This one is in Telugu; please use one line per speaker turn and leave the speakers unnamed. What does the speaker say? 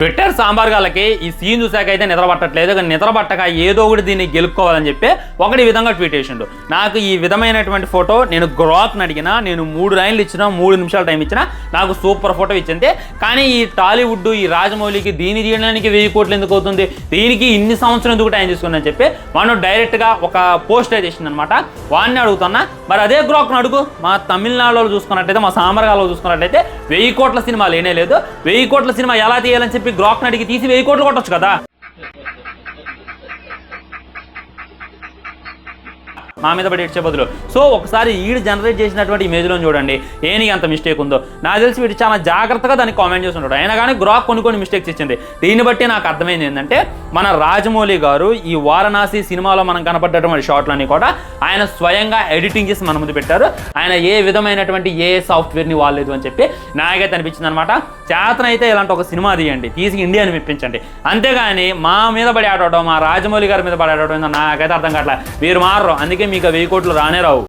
பெட்டர் సాంబార్ గాలకి ఈ సీన్ చూసాక అయితే నిద్ర పట్టట్లేదు కానీ నిద్ర పట్టక ఏదో ఒకటి దీన్ని గెలుక్కోవాలని చెప్పి ఒకటి విధంగా ట్వీట్ చేసిండు. నాకు ఈ విధమైనటువంటి ఫోటో నేను గ్రాక్ని అడిగినా నేను మూడు లైన్లు ఇచ్చినా మూడు నిమిషాల టైం ఇచ్చినా నాకు సూపర్ ఫోటో ఇచ్చింది. కానీ ఈ టాలీవుడ్ ఈ రాజమౌళికి దీని తీయడానికి వెయ్యి కోట్లు ఎందుకు అవుతుంది? దీనికి ఇన్ని సంవత్సరం ఎందుకు టైం తీసుకుందని చెప్పి మనం డైరెక్ట్గా ఒక పోస్ట్ అయితే చేసింది అనమాట వాడిని అడుగుతున్నా మరి అదే గ్రోక్ను అడుగు. మా తమిళనాడులో చూసుకున్నట్టయితే మా సాంబర్గాలో చూసుకున్నట్టయితే వెయ్యి కోట్ల సినిమా లేనే లేదు. వెయ్యి కోట్ల సినిమా ఎలా తీయాలని చెప్పి గ్రాక్ని అడిగి తీసి వెయ్యి కోట్లు కొట్టచ్చు కదా? మా మీద పడి ఇచ్చే బదులు. సో ఒకసారి ఈడు జనరేట్ చేసినటువంటి ఇమేజ్లో చూడండి. ఏనికి అంత మిస్టేక్ ఉందో? నాకు తెలిసి వీడు చాలా జాగ్రత్తగా దాన్ని కామెంట్ చేసి ఉంటాడు అయినా కానీ గ్రాక్ కొన్ని కొన్ని మిస్టేక్స్ ఇచ్చింది. దీన్ని బట్టి నాకు అర్థమైంది ఏంటంటే మన రాజమౌళి గారు ఈ వారణాసి సినిమాలో మనం కనపడ్డటువంటి షాట్లన్నీ కూడా ఆయన స్వయంగా ఎడిటింగ్ చేసి మన ముందు పెట్టారు. ఆయన ఏ విధమైనటువంటి ఏ సాఫ్ట్వేర్ని వాడలేదు అని చెప్పి నాకైతే అనిపించింది అనమాట చేతనైతే ఇలాంటి ఒక సినిమా తీయండి తీసి ఇండియాని మెప్పించండి. అంతేగాని మా మీద పడి ఆడటం మా రాజమౌళి గారి మీద పడి ఆడటం నాకైతే అర్థం కావట్లేదు మీరు మారరు అందుకే మీకు వెయ్యి కోట్లు రానే రావు.